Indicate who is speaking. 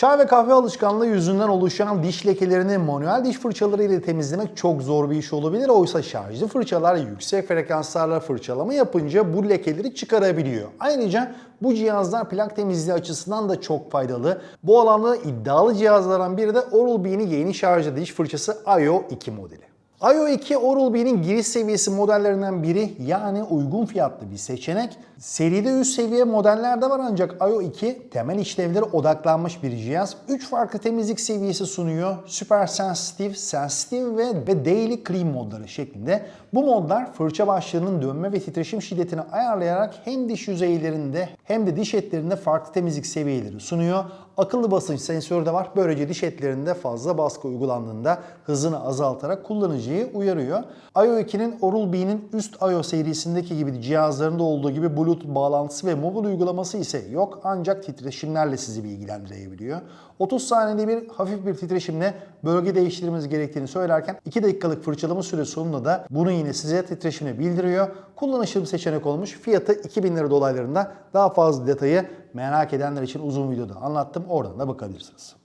Speaker 1: Çay ve kahve alışkanlığı yüzünden oluşan diş lekelerini manuel diş fırçaları ile temizlemek çok zor bir iş olabilir. Oysa şarjlı fırçalar yüksek frekanslarla fırçalama yapınca bu lekeleri çıkarabiliyor. Ayrıca bu cihazlar plak temizliği açısından da çok faydalı. Bu alanda iddialı cihazlardan biri de Oral-B'nin yeni şarjlı diş fırçası IO 2 modeli. IO2 Oral-B'nin giriş seviyesi modellerinden biri yani uygun fiyatlı bir seçenek. Seride üst seviye modeller de var ancak IO2 temel işlevlere odaklanmış bir cihaz. 3 farklı temizlik seviyesi sunuyor. Super Sensitive, Sensitive ve, ve Daily Clean modları şeklinde. Bu modlar fırça başlığının dönme ve titreşim şiddetini ayarlayarak hem diş yüzeylerinde hem de diş etlerinde farklı temizlik seviyeleri sunuyor. Akıllı basınç sensörü de var. Böylece diş etlerinde fazla baskı uygulandığında hızını azaltarak kullanıcıyı uyarıyor. IO2'nin Oral-B'nin üst IO serisindeki gibi cihazlarında olduğu gibi Bluetooth bağlantısı ve mobil uygulaması ise yok ancak titreşimlerle sizi bilgilendirebiliyor. 30 saniyede bir hafif bir titreşimle bölge değiştirmemiz gerektiğini söylerken 2 dakikalık fırçalama süre sonunda da bunu yine size titreşimle bildiriyor. Kullanışlı bir seçenek olmuş. Fiyatı 2000 lira dolaylarında daha fazla detayı merak edenler için uzun videoda anlattım. Oradan da bakabilirsiniz.